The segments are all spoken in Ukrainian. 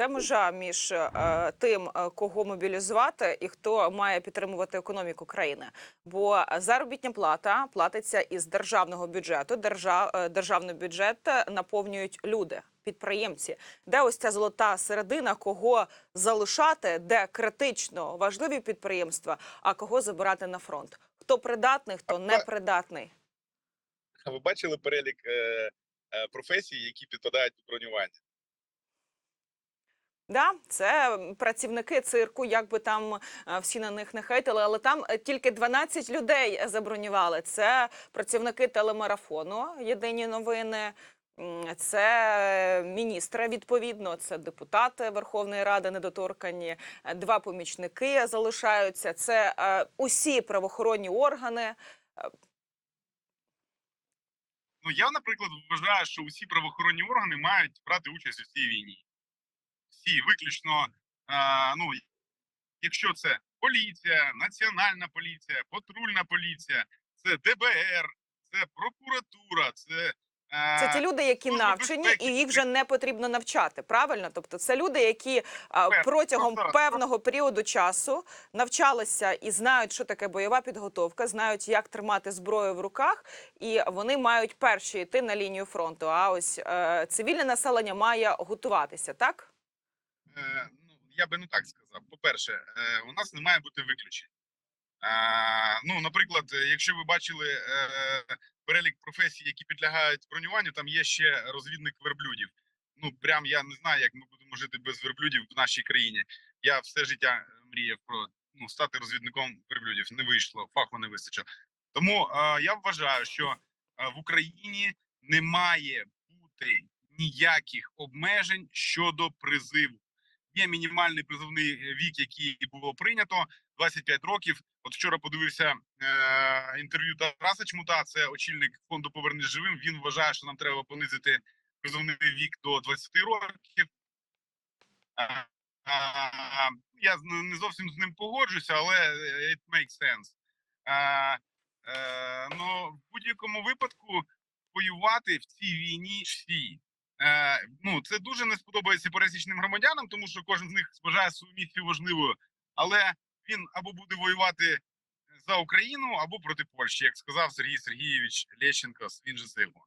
Це межа між е, тим, е, кого мобілізувати, і хто має підтримувати економіку країни. Бо заробітня плата платиться із державного бюджету. Держав, е, державний бюджет наповнюють люди, підприємці. Де ось ця золота середина, кого залишати, де критично важливі підприємства, а кого забирати на фронт? Хто придатний, хто непридатний? А ви бачили перелік е, професій, які підпадають під бронювання? Да, це працівники цирку, як би там е, всі на них не хейтили, але там е, тільки 12 людей забронювали. Це працівники телемарафону. Єдині новини. Це міністри, відповідно, це депутати Верховної Ради недоторкані, е, два помічники залишаються. Це усі правоохоронні органи. Ну я, наприклад, вважаю, що усі правоохоронні органи мають брати участь у цій війні. Всі виключно, е, ну якщо це поліція, національна поліція, патрульна поліція, це ДБР, це прокуратура, це. е, Це ті люди, які навчені, безпеки. і їх вже не потрібно навчати. Правильно? Тобто, це люди, які а, протягом просто- певного періоду часу навчалися і знають, що таке бойова підготовка, знають, як тримати зброю в руках, і вони мають перші йти на лінію фронту. А ось е, цивільне населення має готуватися, так? Е, ну, я би не так сказав. По-перше, е, у нас не має бути виключень. Ну, наприклад, якщо ви бачили е, перелік професій, які підлягають бронюванню, там є ще розвідник верблюдів. Ну, прям я не знаю, як ми будемо жити без верблюдів в нашій країні. Я все життя мріяв про ну, стати розвідником верблюдів. Не вийшло, фаху не вистачило. Тому я вважаю, що в Україні не має бути ніяких обмежень щодо призиву є мінімальний призовний вік, який було прийнято 25 років. От вчора подивився е, інтерв'ю Тараса Чмута, це очільник фонду Повернись живим. Він вважає, що нам треба понизити призовний вік до 20 років. Е, е, я не зовсім з ним погоджуся, але it makes sense. Е, е, ну, в будь-якому випадку воювати в цій війні всі. Е, ну це дуже не сподобається пересічним громадянам, тому що кожен з них вважає свою місію важливою, але він або буде воювати за Україну, або проти Польщі, як сказав Сергій Сергійович Лещенко, він же сильно.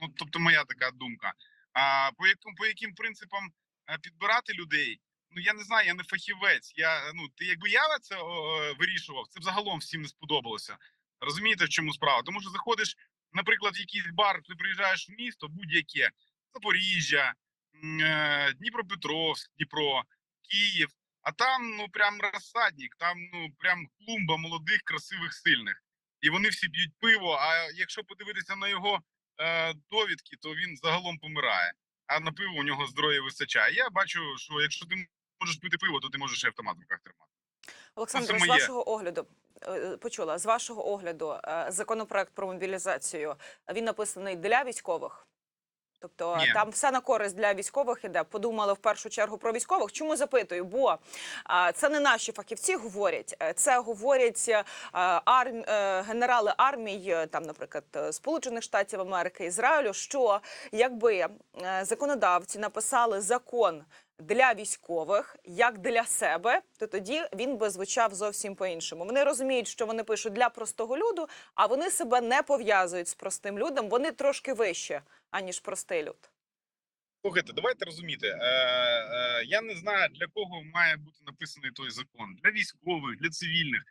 Ну тобто, моя така думка. А по яким по яким принципам е, підбирати людей? Ну я не знаю, я не фахівець. Я ну ти якби я це о, е, вирішував, це б загалом всім не сподобалося. Розумієте, в чому справа? Тому що заходиш, наприклад, в якийсь бар, ти приїжджаєш в місто, будь-яке. Запоріжжя, е, Дніпропетровськ, Дніпро, Київ. А там ну прям розсадник, там ну прям клумба молодих, красивих, сильних. І вони всі п'ють пиво. А якщо подивитися на його е, довідки, то він загалом помирає. А на пиво у нього здоров'я вистачає. Я бачу, що якщо ти можеш пити пиво, то ти можеш і автомат в руках тримати. Олександр, з вашого огляду е, почула з вашого огляду е, законопроект про мобілізацію. Він написаний для військових. Тобто Ні. там все на користь для військових іде. Подумали в першу чергу про військових. Чому запитую? Бо а, це не наші фахівці говорять, е, це говорять а, арм, е, генерали армій, е, там, наприклад, е, Сполучених Штатів Америки, Ізраїлю. Що якби е, законодавці написали закон для військових, як для себе, то тоді він би звучав зовсім по-іншому. Вони розуміють, що вони пишуть для простого люду, а вони себе не пов'язують з простим людом. Вони трошки вище, аніж простий люд. Слухайте, давайте розуміти. Е, е, я не знаю для кого має бути написаний той закон для військових, для цивільних.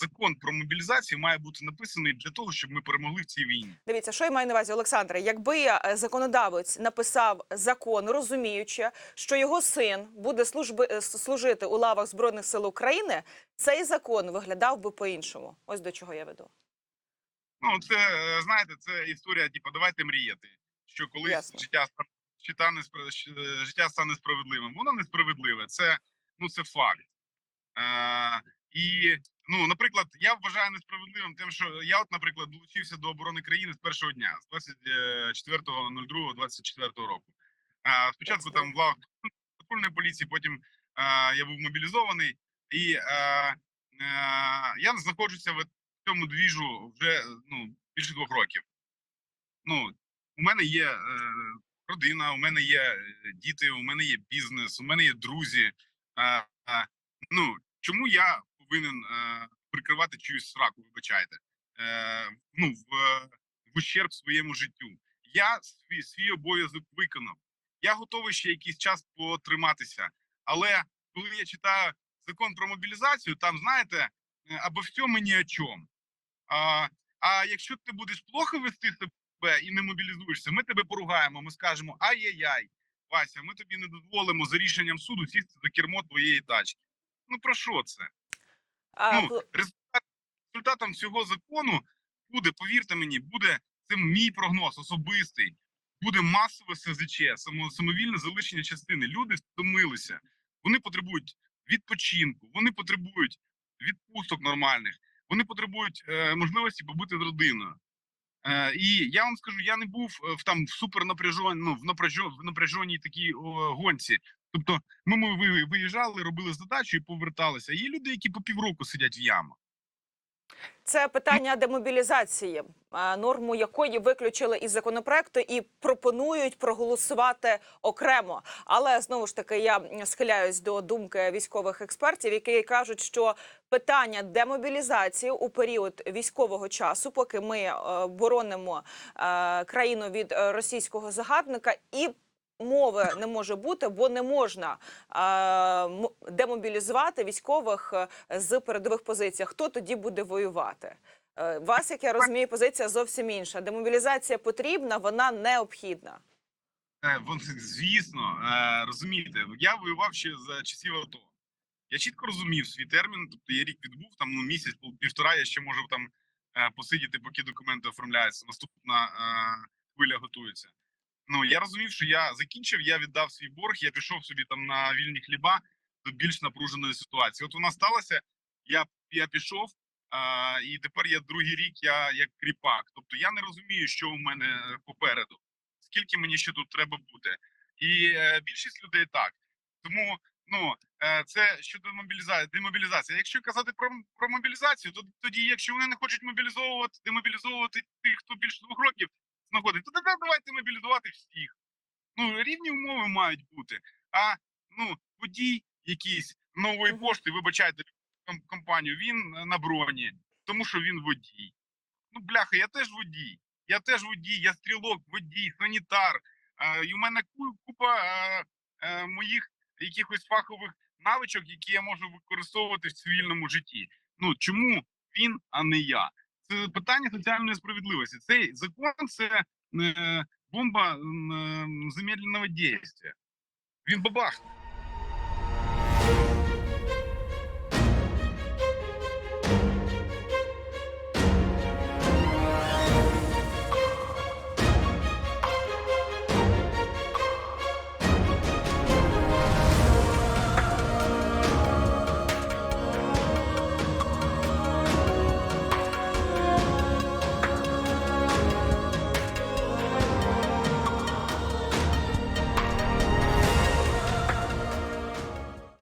Закон про мобілізацію має бути написаний для того, щоб ми перемогли в цій війні. Дивіться, що я маю на увазі, Олександре. Якби е, законодавець написав закон, розуміючи, що його син буде служби е, служити у лавах збройних сил України, цей закон виглядав би по-іншому. Ось до чого я веду. Ну це е, знаєте, це історія. Типу, давайте мріяти, що колись Ясно. життя ста- життя не спра- щ- е, життя стане справедливим. Воно несправедливе. Це ну це факт. Е, і ну, наприклад, я вважаю несправедливим тим, що я, от, наприклад, долучився до оборони країни з першого дня, з 24.02.24 року. Е, спочатку там в лавах патрульної поліції, потім е, я був мобілізований, і е, е, я знаходжуся в цьому двіжу вже ну більше двох років. Ну у мене є е, родина, у мене є е, діти, у мене є бізнес, у мене є друзі. А, а, ну чому я повинен е, прикривати чиюсь сраку? Вибачайте, е, ну в, в ущерб своєму життю. Я свій свій обов'язок виконав. Я готовий ще якийсь час потриматися. Але коли я читаю закон про мобілізацію, там знаєте, е, або все мені о чому. А, а якщо ти будеш плохо вести себе і не мобілізуєшся, ми тебе поругаємо. Ми скажемо ай-яй-яй, Вася, ми тобі не дозволимо за рішенням суду сісти за кермо твоєї тачки. Ну про що це? Ну, результат, результатом цього закону буде, повірте мені, буде це мій прогноз особистий. Буде масове СЗЧ, самовільне залишення частини. Люди втомилися. Вони потребують відпочинку, вони потребують відпусток нормальних, вони потребують е, можливості побути з родиною. Е, і я вам скажу, я не був е, в там в супернапряжон, ну, в напряжо, в напряженій такій о, гонці. Тобто, ми, ми ви- виїжджали, робили задачу і поверталися. Є люди, які по півроку сидять в ямах. Це питання демобілізації, норму якої виключили із законопроекту і пропонують проголосувати окремо. Але знову ж таки я схиляюсь до думки військових експертів, які кажуть, що питання демобілізації у період військового часу, поки ми е, боронимо е, країну від е, російського загарбника, і мови не може бути, бо не можна е, демобілізувати військових е, з передових позицій. Хто тоді буде воювати? Е, Вас, як я розумію, позиція зовсім інша. Демобілізація потрібна, вона необхідна. Е, звісно, е, розумієте, я воював ще за часів АТО. Я чітко розумів свій термін, тобто я рік відбув, там ну, місяць, півтора, я ще можу там е, посидіти, поки документи оформляються. Наступна е, хвиля готується. Ну я розумів, що я закінчив, я віддав свій борг, я пішов собі там на вільні хліба до більш напруженої ситуації. От вона сталася, я, я пішов, а, і тепер я другий рік я як кріпак. Тобто я не розумію, що у мене попереду, скільки мені ще тут треба бути. І е, більшість людей так. Тому ну е, це щодо мобілізації, демобілізації. Якщо казати про, про мобілізацію, то тоді, якщо вони не хочуть мобілізовувати, демобілізовувати тих, хто більше двох років знаходить, то тоді давайте мобілізувати всіх. Ну рівні умови мають бути. А ну водій якийсь нової пошти, вибачайте ком- компанію, він е, на броні, тому що він водій. Ну, бляха, я теж водій. Я теж водій, я стрілок, водій, санітар. Е, і у мене купа е, е, моїх якихось фахових навичок, які я можу використовувати в цивільному житті. Ну чому він, а не я? Це питання соціальної справедливості. Цей закон це е, бомба м, е, замедленого дійства. Він бабахне.